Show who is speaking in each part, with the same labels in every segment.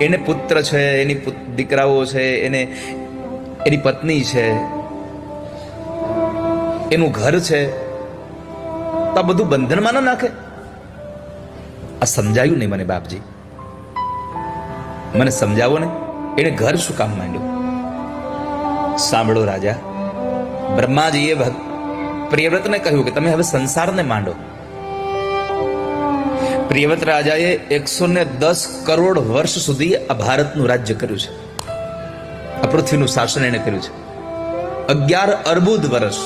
Speaker 1: એને પુત્ર છે, એની દીકરાઓ છે, એને, એની પત્ની છે, એનું ઘર છે, તો આ બધું બંધનમાં ના નાખે? આ સમજાયું નહીં મને બાપજી. મને સમજાવો ને. એને ઘર શું કામ માંડ્યું? સાંભળો રાજા, બ્રહ્માજીએ પ્રિયવ્રતને કહ્યું કે તમે હવે સંસારને માંડો. પ્રિયવ્રત રાજાએ એકસો ને દસ કરોડ વર્ષ સુધી આ ભારતનું રાજ્ય કર્યું છે. આ પૃથ્વીનું શાસન એને કર્યું છે. અગિયાર અર્બુદ વર્ષ.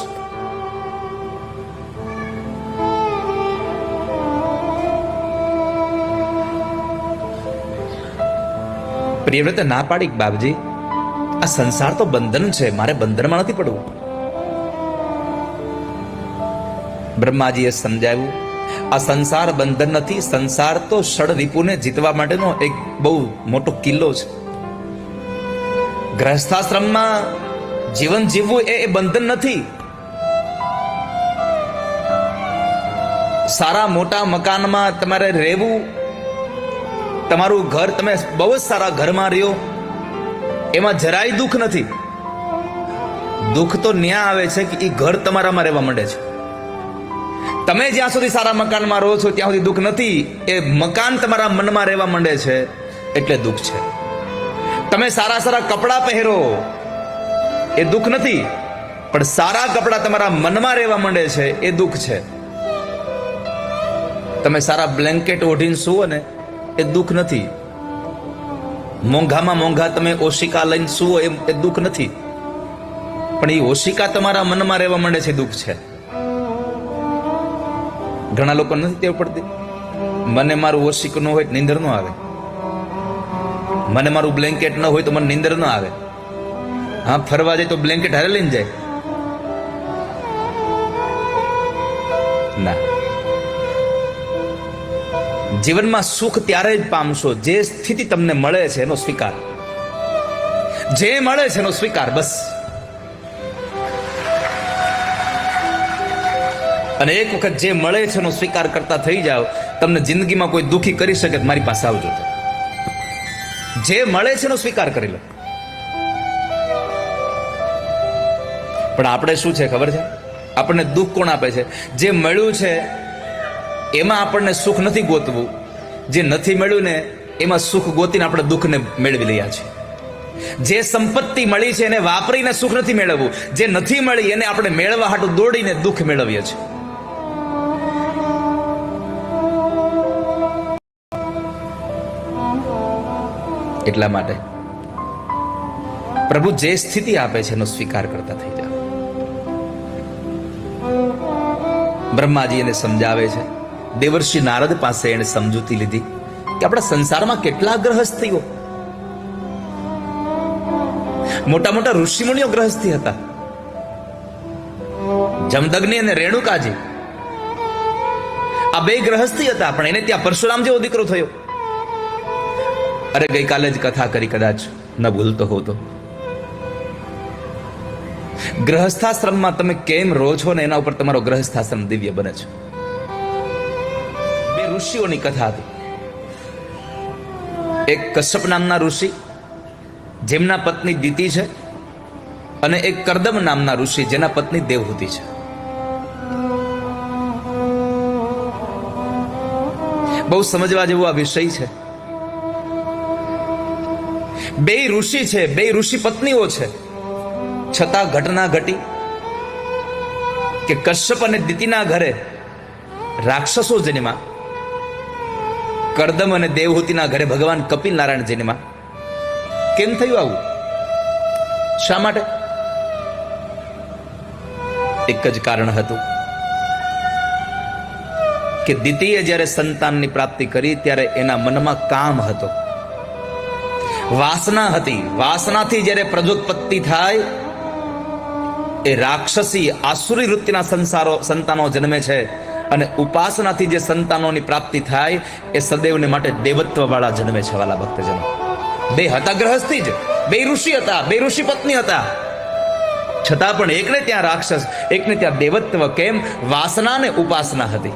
Speaker 1: પ્રિયવ્રતે ના પાડી બાપજી, આ સંસાર તો બંધન છે, મારે બંધનમાં નથી પડવું. બ્રહ્માજીએ સમજાવ્યું આ સંસાર બંધન નથી, સંસાર તો ષડ રિપુને જીતવા માટેનો એક બહુ મોટો કિલ્લો છે. ગ્રહસ્થાશ્રમમાં જીવન જીવવું એ બંધન નથી. સારા મોટા મકાનમાં તમારે રહેવું, તમારું ઘર તમે બહુ જ સારા ઘરમાં રહ્યો, એમાં જરાય દુઃખ નથી. દુઃખ તો ન્યા આવે છે કે એ ઘર તમારામાં રહેવા માંડે છે. તમે જ્યાં સુધી સારા મકાનમાં રહો છો, ત્યાં સુધી દુઃખ નથી. એ મકાન તમારા મનમાં રહેવા માંડે છે, એટલે દુઃખ છે. તમે સારા સારા કપડાં પહેરો, એ દુઃખ નથી. પણ સારા કપડાં તમારા મનમાં રહેવા માંડે છે, એ દુઃખ છે. તમે સારા બ્લેન્કેટ ઓઢીને સુવો ને, એ દુઃખ નથી. મોંઘામાં મોંઘા તમે ઓશિકા લઈને સુવો, એ દુઃખ નથી. પણ એ ઓશિકા તમારા મનમાં રહેવા માંડે છે દુઃખ છે. ઘણા લોકો નથી ટેવ પડતી. મને મારું ઓશિક ન હોય નિંદર ન આવે. મને મારું બ્લેન્કેટ ન હોય તો મને નીંદર ન આવે. હા, ફરવા જાય તો બ્લેન્કેટ હારે લઈને જાય. ના. જીવનમાં સુખ ત્યારે જ પામશો જે સ્થિતિ તમને મળે છે એનો સ્વીકાર. જે મળે છે એનો સ્વીકાર, બસ. અને એક વખત જે મળે છે એનો સ્વીકાર કરતા થઈ જાઓ, તમને જિંદગીમાં કોઈ દુઃખી કરી શકે મારી પાસે આવજો. જે મળે છે એનો સ્વીકાર કરી લો. પણ આપણે શું છે ખબર છે? આપણને દુઃખ કોણ આપે છે? જે મળ્યું છે, એમાં આપણને સુખ નથી ગોતવું. જે નથી મળ્યું ને, એમાં સુખ ગોતીને આપણે દુઃખને મેળવી લઈએ છીએ. જે સંપત્તિ મળી છે એને વાપરીને સુખ નથી મેળવવું. જે નથી મળી એને આપણે મેળવવા હાટું દોડીને દુઃખ મેળવીએ છીએ. એટલા માટે. પ્રભુ જે સ્થિતિ આપે છે એનો સ્વીકાર કરતા થઈ જાઓ. બ્રહ્માજી એને સમજાવે છે. દેવર્ષિ નારદ પાસે એને સમજૂતી લીધી કે આપણા સંસારમાં કેટલા ગ્રહસ્થીઓ મોટા મોટા ઋષિમુનિઓ ગ્રહસ્થી હતા. જમદગ્નિ અને રેણુકાજી. આ બે ગ્રહસ્થી હતા, પણ એને ત્યાં પરશુરામ જેવો દીકરો થયો. અરે ગઈકાલે જ કથા કરી કદાચ ન ભૂલતો હો તો ગ્રહસ્થાશ્રમમાં તમે કેમ રહો છો ને એના ઉપર તમારો ગ્રહસ્થાશ્રમ દિવ્ય બને છે. બે ઋષિઓની કથા હતી. એક કશ્યપ નામના ઋષિ, જેમના પત્ની દિતિ છે, અને એક કરદમ નામના ઋષિ, જેના પત્ની દેવહૂતિ છે. બહુ સમજવા જેવો આ વિષય છે. બે ઋષિ છે, બે ઋષિ પત્નીઓ છે. છતાં ઘટના ઘટી કે કશ્યપ અને દિતિના ઘરે રાક્ષસો જન્મા કરદમ અને દેવહૂતિના ઘરે ભગવાન કપિલ નારાયણ જન્મા કેમ થયું આવું? શા માટે? એક જ કારણ હતું કે દિતિએ જ્યારે સંતાનની પ્રાપ્તિ કરી ત્યારે એના મનમાં કામ હતો. વાસના હતી. વાસનાથી જ્યારે પ્રજોત્પત્તિ થાય, એ રાક્ષસી આસુરી વૃત્તિના સંસારો, સંતાનો જન્મે છે અને ઉપાસનાથી જે સંતાનોની પ્રાપ્તિ થાય, એ સદૈવને માટે દેવત્વવાળા જન્મે છે વાલા ભક્તજનો. બે હતા ગ્રહસ્થી જ. બે ઋષિ હતા, બે ઋષિ પત્ની હતા. છતાં પણ એકને ત્યાં રાક્ષસ, એકને ત્યાં દેવત્વ કેમ? વાસના ને ઉપાસના હતી.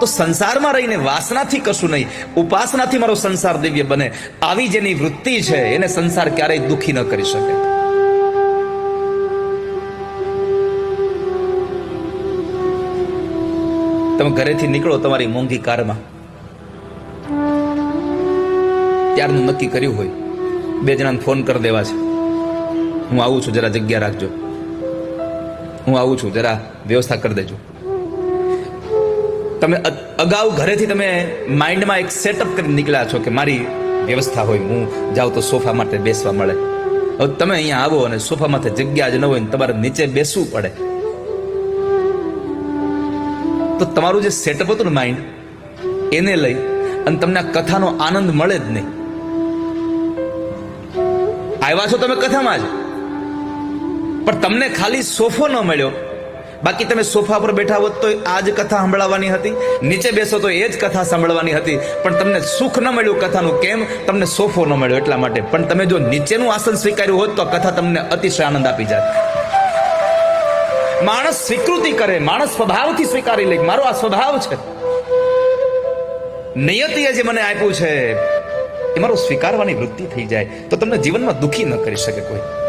Speaker 1: તો સંસારમાં રહીને વાસનાથી કશું નહીં. ઉપાસનાથી મારો સંસાર દિવ્ય બને. આવી જેની વૃત્તિ છે, એને સંસાર ક્યારેય દુખી ન કરી શકે. તમે ઘરેથી નીકળો તમારી મોંઘી કારમાં. ત્યારનું નક્કી કર્યું હોય. બે જણાને ફોન કરી દેવા છે. હું આવું છું, જરા જગ્યા રાખજો. હું આવું છું, જરા વ્યવસ્થા કરી દેજો. તમે અગાઉ ઘરેથી તમે માઇન્ડમાં એક સેટઅપ કરી નીકળ્યા છો કે મારી વ્યવસ્થા હોય, હું જાઉં તો સોફા માટે બેસવા મળે. હવે તમે અહીંયા આવો અને સોફા માટે જગ્યા જ ન હોય ને તમારે નીચે બેસવું પડે. તો તમારું જે સેટઅપ હતું ને માઇન્ડ, એને લઈ અને તમને આ કથાનો આનંદ મળે જ નહીં. આવ્યા છો તમે કથામાં જ. પણ તમને ખાલી સોફો ન મળ્યો. બાકી તમે સોફા પર બેઠા હોત તો આ જ કથા સંભળાવવાની હતી. નીચે બેસો તો એ જ કથા સાંભળવાની હતી. પણ તમને સુખ ન મળ્યું કથાનું કેમ? તમને સોફો ન મળ્યો એટલા માટે. પણ તમે જો નીચેનું આસન સ્વીકાર્યું હોત તો કથા તમને અતિશય આનંદ આપી જાય માણસ સ્વીકૃતિ કરે, માણસ સ્વભાવથી સ્વીકારી લે. મારો આ સ્વભાવ છે. નિયતિએ જે મને આપ્યું છે, એ મારો સ્વીકારવાની વૃત્તિ થઈ જાય. તો તમને જીવનમાં દુખી ન કરી શકે કોઈ.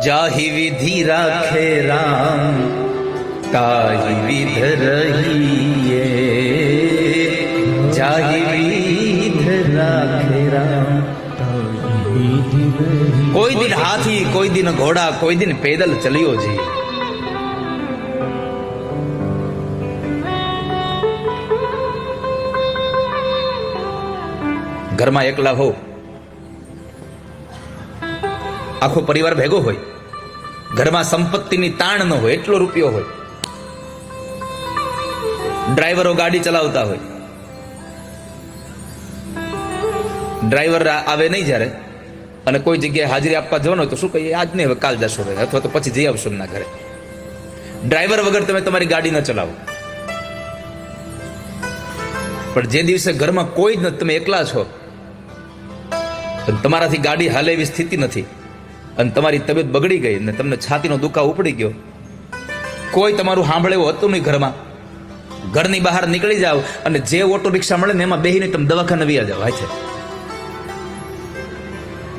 Speaker 1: જાહી વિધિ રાખે રામ તાહી વિધ રહીએ જાહી વિધ રાખે રામ કોઈ દિન હાથી કોઈ દિન ઘોડા કોઈ દિન પેદલ ચલ્યો જી ઘરમાં એકલા હો આખો પરિવાર ભેગો હોય. ઘરમાં સંપત્તિની તાણ ન હોય, એટલો રૂપિયો હોય. ડ્રાઈવરો ગાડી ચલાવતા હોય. ડ્રાઈવર આવે નહીં જ્યારે, અને કોઈ જગ્યાએ હાજરી આપવા જવાનું હોય તો શું કહીએ? આજ નહીં હવે કાલ જશો ભાઈ, અથવા તો પછી જઈ આવશો એમના ઘરે. ડ્રાઈવર વગર તમે તમારી ગાડી ન ચલાવો. પણ જે દિવસે ઘરમાં કોઈ જ નથી તમે એકલા છો તમારાથી ગાડી હાલે એવી સ્થિતિ નથી. અને તમારી તબિયત બગડી ગઈ અને તમને છાતીનો દુખાવ ઉપડી ગયો. કોઈ તમારું સાંભળે એવું હતું નહીં ઘરમાં? ઘરની બહાર નીકળી જાવ અને જે ઓટો રિક્ષા મળે ને એમાં બેહીને તમે દવાખાને વ્યા જાવ છે.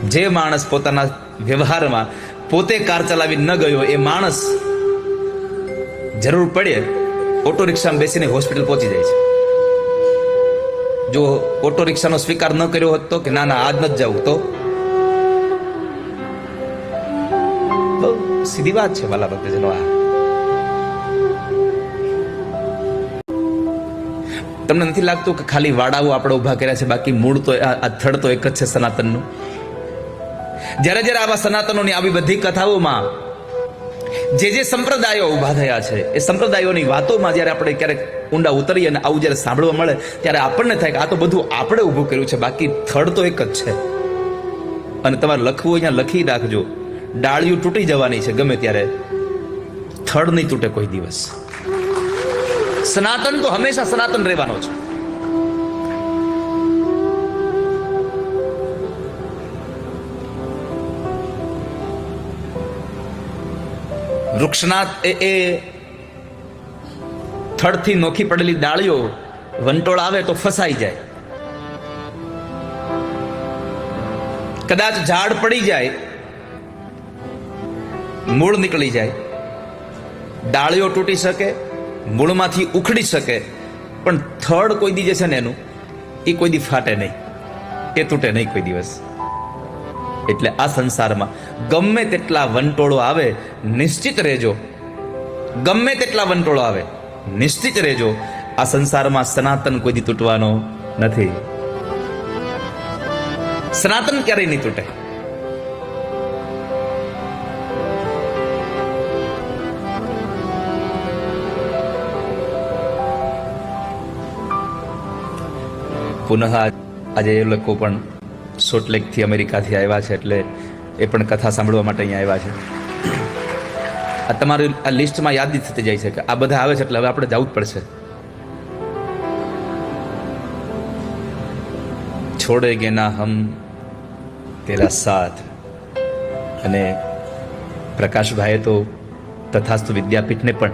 Speaker 1: જે માણસ પોતાના વ્યવહારમાં પોતે કાર ચલાવી ન ગયો, એ માણસ જરૂર પડે ઓટો રિક્ષામાં બેસીને હોસ્પિટલ પહોંચી જાય છે. જો ઓટો રિક્ષાનો સ્વીકાર ન કર્યો હોત કે ના ના, આજ નથી જવું તો? સીધી વાત છે, વાલા ભક્તજનો, આ. તમને નથી લાગતું કે ખાલી વાડાઓ આપણે ઊભા કર્યા છે, બાકી મૂળ તો આ તો એક જ છે સનાતનનું? જ્યારે જ્યારે આવા સનાતનોની આવી બધી કથાઓમાં જે જે સંપ્રદાયો ઊભા થયા છે, એ સંપ્રદાયોની વાતોમાં જ્યારે આપણે ક્યારેક ઊંડા ઉતરીએ અને આવું જ્યારે સાંભળવા મળે, ત્યારે આપણને થાય કે આ તો બધું આપણે ઊભું કર્યું છે, બાકી થડ તો એક જ છે. અને તમારે લખવું અહીંયા લખી રાખજો. ડાળિયું તૂટી જવાની છે, ગમે ત્યારે. થડ નહીં તૂટે કોઈ દિવસ. સનાતન તો હંમેશા સનાતન રહેવાનો છે. વૃક્ષના એ એ થડથી નોખી પડેલી ડાળીઓ, વંટોળ આવે તો ફસાઈ જાય. કદાચ ઝાડ પડી જાય મૂળ નીકળી જાય. ડાળીઓ તૂટી શકે, મૂળમાંથી ઉખડી શકે, પણ થડ કોઈ દી જે છે ને એનું એ કોઈ દી ફાટે નહીં. એ તૂટે નહીં કોઈ દિવસ. એટલે આ સંસારમાં ગમે તેટલા વંટોળો આવે, નિશ્ચિત રહેજો. ગમે તેટલા વંટોળો આવે, નિશ્ચિત રહેજો. આ સંસારમાં સનાતન કોઈ દી તૂટવાનો નથી. સનાતન ક્યારેય નહીં તૂટે. પુનઃ આજે એ લોકો પણ સોટલેકથી અમેરિકાથી આવ્યા છે એટલે એ પણ કથા સાંભળવા માટે અહીંયા આવ્યા છે. આ તમારી આ લિસ્ટમાં યાદી થતી જાય છે કે આ બધા આવે છે એટલે હવે આપણે જવું જ પડશે. છોડેગે ના હમ તેરા સાથ. અને પ્રકાશભાઈએ તો તથાસ્તુ વિદ્યાપીઠને પણ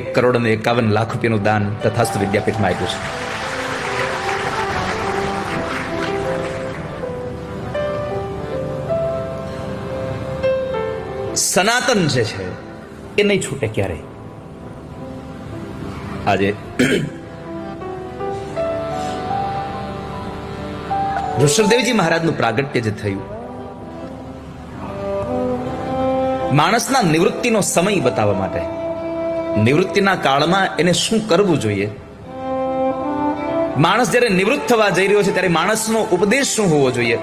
Speaker 1: એક કરોડ અને એકાવન લાખ રૂપિયાનું દાન તથાસ્તુ વિદ્યાપીઠમાં આપ્યું છે. સનાતન જે છે, એ નહીં છૂટે ક્યારેય. આજે ઋષભદેવજી મહારાજનું પ્રાગટ્ય જે થયું, માણસના નિવૃત્તિનો સમય બતાવવા માટે, નિવૃત્તિના કાળમાં એને શું કરવું જોઈએ? માણસ જ્યારે નિવૃત્ત થવા જઈ રહ્યો છે, ત્યારે માણસનો ઉપદેશ શું હોવો જોઈએ?